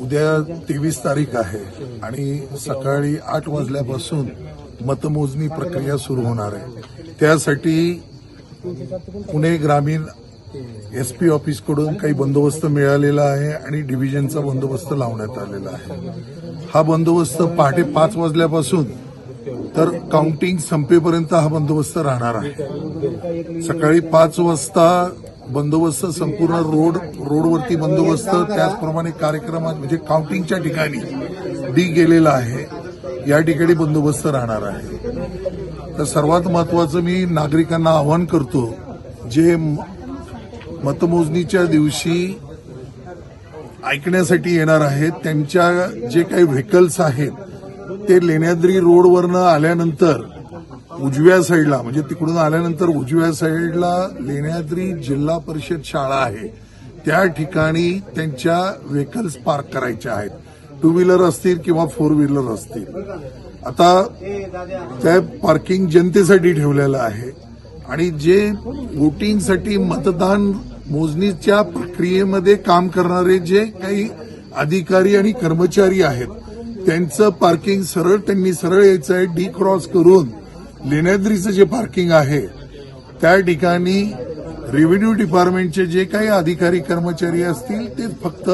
उद्या तेवीस तारीख आहे आणि सकाळी आठ वाजल्यापासून मतमोजणी प्रक्रिया सुरू होणार आहे. त्यासाठी पुणे ग्रामीण एस पी ऑफिसकडून काही बंदोबस्त मिळालेला आहे आणि डिव्हिजनचा बंदोबस्त लावण्यात आलेला आहे. हा बंदोबस्त पहाटे पाच वाजल्यापासून तर काउंटिंग संपेपर्यंत हा बंदोबस्त राहणार आहे. सकाळी पाच वाजता बंदोबस्त संपूर्ण रोड रोडवरती बंदोबस्त त्याचप्रमाणे कार्यक्रमात म्हणजे काउंटिंगच्या ठिकाणी डी गेलेला आहे. या ठिकाणी बंदोबस्त राहणार आहे. तर सर्वात महत्वाचं मी नागरिकांना आवाहन करतो जे म- मतमोजणीच्या दिवशी ऐकण्यासाठी येणार आहेत त्यांच्या जे काही व्हेकल्स आहेत ते लेण्याद्री रोडवरनं आल्यानंतर उजव्या साईडला म्हणजे तिकडून आल्यानंतर उजव्या साईडला लेण्याद्री जिल्हा परिषद शाळा आहे. त्या ठिकाणी त्यांच्या व्हेकल्स पार्क करायच्या आहेत. टू व्हीलर असतील किंवा फोर व्हीलर असतील. आता त्या पार्किंग जनतेसाठी ठेवलेलं आहे. आणि जे वोटिंगसाठी मतदान मोजणीच्या प्रक्रियेमध्ये काम करणारे जे काही अधिकारी आणि कर्मचारी आहेत त्यांचं पार्किंग सरळ त्यांनी सरळ यायचं आहे. डी क्रॉस करून लेण्याद्रीचं जे पार्किंग आहे त्या ठिकाणी रेव्हेन्यू डिपार्टमेंटचे जे काही अधिकारी कर्मचारी असतील ते फक्त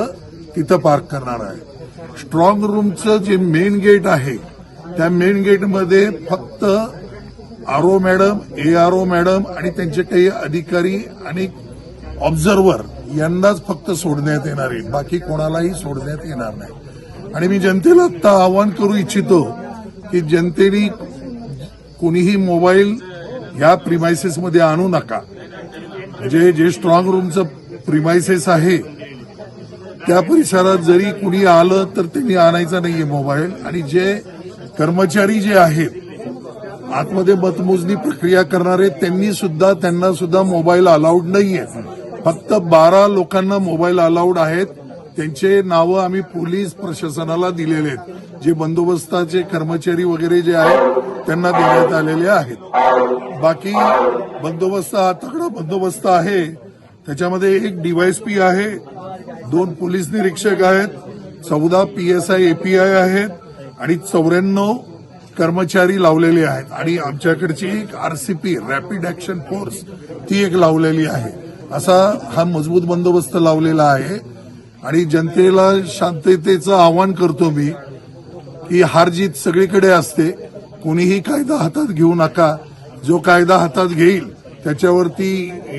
तिथं पार्क करणार आहे स्ट्रॉंग रूमचं जे मेन गेट आहे त्या मेन गेटमध्ये फक्त RO madam A R O madam आणि त्यांचे काही अधिकारी आणि ऑब्झर्वर यांनाच फक्त सोडण्यात येणार आहे बाकी कोणालाही सोडण्यात येणार नाही. आणि मी जनतेला आता आवाहन करू इच्छितो की जनतेने कोणीही मोबाईल ह्या प्रिमायसेसमध्ये आणू नका. म्हणजे जे स्ट्रॉंग रूमचं प्रिमायसेस आहे त्या परिसरात जरी कुणी आलं तर त्यांनी आणायचा नाहीये मोबाईल. आणि जे कर्मचारी जे आहेत आतमध्ये मतमोजणी प्रक्रिया करणारे त्यांनी सुद्धा त्यांना सुद्धा मोबाईल अलाउड नाहीये. फक्त बारा लोकांना मोबाईल अलाउड आहेत. त्यांचे नावं आम्ही पोलीस प्रशासनाला दिलेले आहेत. जे बंदोबस्ताचे कर्मचारी वगैरे जे आहेत त्यांना देण्यात आलेले आहेत. बाकी बंदोबस्त हा तगडा बंदोबस्त आहे. त्याच्यामध्ये एक डीवायएसपी आहे दोन पोलीस निरीक्षक आहेत चौदा पीएसआय एपीआय आहेत आणि चौऱ्याण्णव कर्मचारी लावलेले आहेत. आणि आमच्याकडची एक आरसीपी रॅपिड ऍक्शन फोर्स ती एक लावलेली आहे. असा हा मजबूत बंदोबस्त लावलेला आहे. आणि जनतेला शांततेचं आवाहन करतो मी की हार जीत सगळीकडे असते. कोणीही कायदा हातात घेऊ नका. जो कायदा हातात घेईल त्याच्यावरती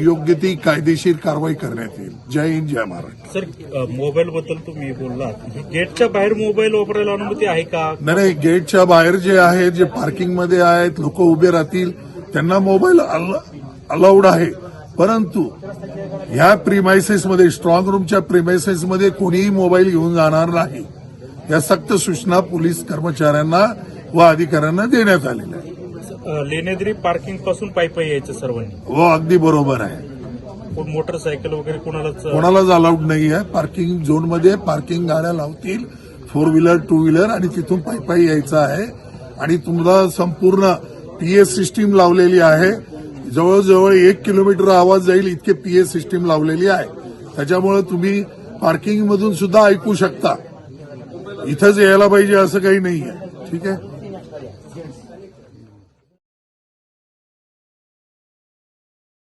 योग्य ती कायदेशीर कारवाई करण्यात येईल. जय हिंद जय महाराष्ट्र. सर मोबाईल बद्दल तुम्ही बोललात. गेटच्या बाहेर मोबाईल वापरायला अनुमती आहे का? नाही नाही गेटच्या बाहेर जे आहेत जे पार्किंगमध्ये आहेत लोक उभे राहतील त्यांना मोबाईल अलाउड आहे. परंतु ह्या प्रिमायसेसमध्ये स्ट्रॉंग रूमच्या प्रिमायसेसमध्ये कोणीही मोबाईल घेऊन जाणार नाही. या सक्त सूचना पोलीस कर्मचाऱ्यांना व अधिकाऱ्यांना देण्यात आलेल्या लेण्याद्री पार्किंगपासून पायी पायी यायचं सर्वांनी. व अगदी बरोबर आहे. कोण मोटरसायकल वगैरे कोणालाच अ, कोणालाच अलाउड नाही आहे पार्किंग झोनमध्ये पार्किंग गाड्या लावतील फोर व्हीलर टू व्हीलर आणि तिथून पायी पायी यायचं आहे. आणि तुम्हाला संपूर्ण पीएस सिस्टीम लावलेली आहे. जवळजवळ एक किलोमीटर आवाज जाईल इतके पीएस सिस्टीम लावलेली आहे. त्याच्यामुळे तुम्ही पार्किंग मधून सुद्धा ऐकू शकता. इथंच यायला पाहिजे असं काही नाही आहे ठीक आहे?